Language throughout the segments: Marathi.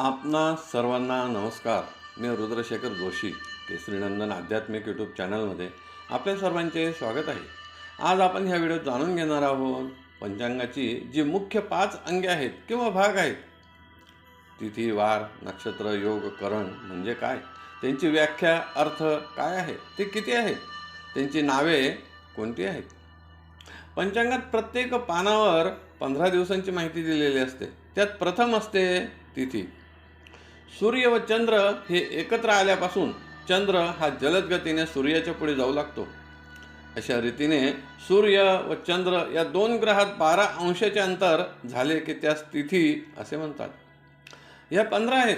आपणा सर्वांना नमस्कार. मी रुद्रशेखर जोशी केसरीनंदन आध्यात्मिक यूट्यूब चॅनलमध्ये आपल्या सर्वांचे स्वागत आहे. आज आपण ह्या व्हिडिओत जाणून घेणार आहोत पंचांगाची जी मुख्य पाच अंगे आहेत किंवा भाग आहेत. तिथी वार नक्षत्र योग करण म्हणजे काय? त्यांची व्याख्या अर्थ काय आहे? ते किती आहेत? त्यांची नावे कोणती आहेत? पंचांगात प्रत्येक पानावर पंधरा दिवसांची माहिती दिलेली असते. त्यात प्रथम असते तिथी. सूर्य व चंद्र हे एकत्र आल्यापासून चंद्र हा जलद गतीने सूर्याच्या पुढे जाऊ लागतो. अशा रीतीने सूर्य व चंद्र या दोन ग्रहात बारा अंशाचे अंतर झाले की त्यास तिथी असे म्हणतात. या पंधरा आहेत.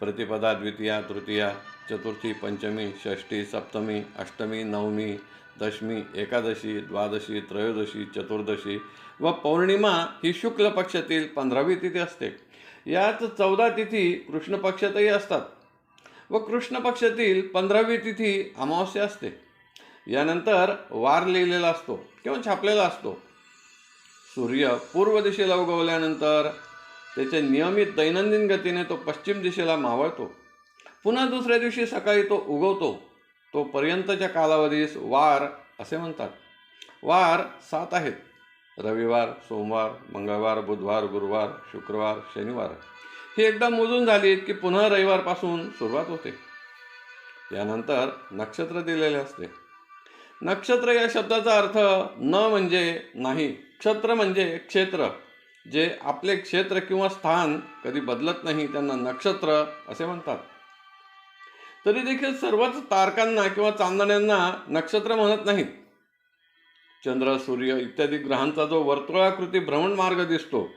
प्रतिपदा द्वितीया तृतीया चतुर्थी पंचमी षष्ठी सप्तमी अष्टमी नवमी दशमी एकादशी द्वादशी त्रयोदशी चतुर्दशी व पौर्णिमा ही शुक्ल पक्षातील पंधरावी तिथी असते. यात चौदा तिथी कृष्ण पक्षातही असतात व कृष्ण पक्षातील पंधरावी तिथी अमावस्या असते. यानंतर वार लिहिलेला असतो किंवा छापलेला असतो. सूर्य पूर्व दिशेला उगवल्यानंतर त्याच्या नियमित दैनंदिन गतीने तो पश्चिम दिशेला मावळतो. पुन्हा दुसऱ्या दिवशी सकाळी तो उगवतो. तोपर्यंतच्या कालावधीस वार असे म्हणतात. वार सात आहेत. रविवार सोमवार मंगळवार बुधवार गुरुवार शुक्रवार शनिवार हे एकदा मोजून झालीत की पुन्हा रविवारपासून सुरुवात होते. यानंतर नक्षत्र दिलेले असते. नक्षत्र या शब्दाचा अर्थ न म्हणजे नाही क्षत्र म्हणजे क्षेत्र जे आपले क्षेत्र किंवा स्थान कधी बदलत नाही त्यांना नक्षत्र असे म्हणतात. तरी देखील सर्वच तारकांना किंवा चांदण्यांना नक्षत्र म्हणत नाहीत. चंद्र सूर्य इत्यादी ग्रहांचा जो वर्तुळाकृती भ्रमण मार्ग दिसतो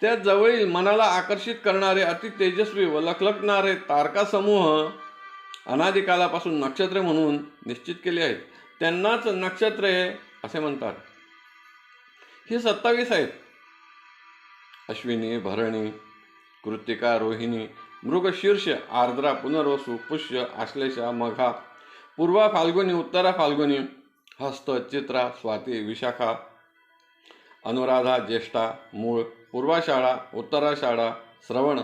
त्या जवळील मनाला आकर्षित करणारे अति तेजस्वी व लखलखणारे तारकासमूह अनादिकालापासून नक्षत्रे म्हणून निश्चित केले आहेत. त्यांनाच नक्षत्रे असे म्हणतात. ही सत्तावीस आहेत. अश्विनी भरणी कृत्तिका रोहिणी मृगशीर्ष आर्द्रा पुनर्वसु पुष्य आश्लेषा मघा पूर्वा फाल्गुनी उत्तरा फाल्गुनी हस्त चित्रा स्वाती विशाखा अनुराधा ज्येष्ठा मूळ पूर्वाषाढा उत्तराषाढा श्रवण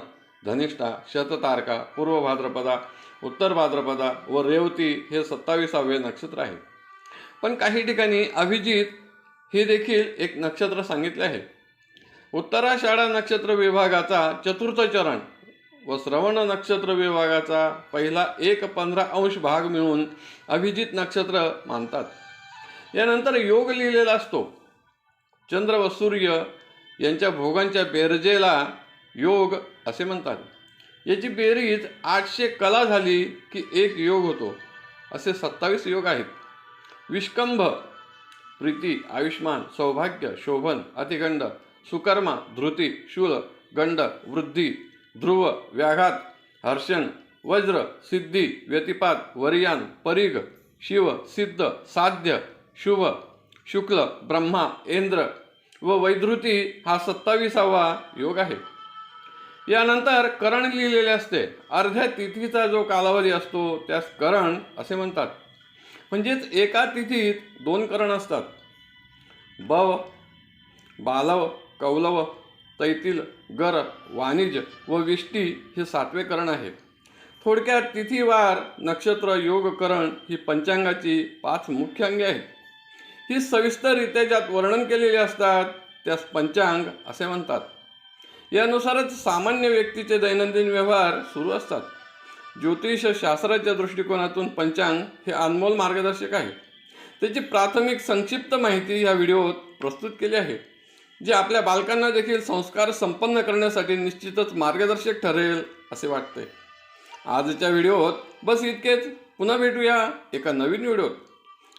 धनिष्ठा शततारका पूर्व भाद्रपदा उत्तर भाद्रपदा व रेवती हे सत्तावीसावे नक्षत्र आहे. पण काही ठिकाणी अभिजित हे देखील एक नक्षत्र सांगितले आहे. उत्तराषाढा नक्षत्र विभागाचा चतुर्थ चरण व श्रवण नक्षत्र विभागाचा पहिला एक पंधरा अंश भाग मिळून अभिजित नक्षत्र मानतात. यानंतर योग लिहिलेला असतो. चंद्र व सूर्य यांच्या भोगांच्या बेरजेला योग असे म्हणतात. याची बेरीज आठशे कला झाली की एक योग होतो. असे सत्तावीस योग आहेत. विष्कंभ प्रीती आयुष्मान सौभाग्य शोभन अतिगंड सुकर्मा धृती शूल गंड वृद्धी ध्रुव व्याघात हर्षण वज्र सिद्धी व्यतिपात वरियान परिघ शिव सिद्ध साध्य शुभ शुक्ल ब्रह्मा इंद्र व वैधृती हा सत्तावीसावा योग आहे. यानंतर करण लिहिलेले असते. अर्ध्या तिथीचा जो कालावधी असतो त्यास करण असे म्हणतात. म्हणजेच एका तिथीत दोन करण असतात. बव बालव कौलव तैतील गर वाणिज्य व विष्टी हे सातवे करण आहे. थोडक्यात तिथीवार नक्षत्र योग करण ही पंचांगाची पाच मुख्य अंगे आहेत. ही सविस्तररित्या ज्यात वर्णन केलेली असतात त्यास पंचांग असे म्हणतात. यानुसारच सामान्य व्यक्तीचे दैनंदिन व्यवहार सुरू असतात. ज्योतिष शास्त्राच्या दृष्टिकोनातून पंचांग हे अनमोल मार्गदर्शक आहे. त्याची प्राथमिक संक्षिप्त माहिती या व्हिडिओत प्रस्तुत केली आहे जे आपल्या बालकांना देखील संस्कार संपन्न करण्यासाठी निश्चितच मार्गदर्शक ठरेल असे वाटते. आजच्या व्हिडिओत बस इतकेच. पुन्हा भेटूया एका नवीन व्हिडिओत.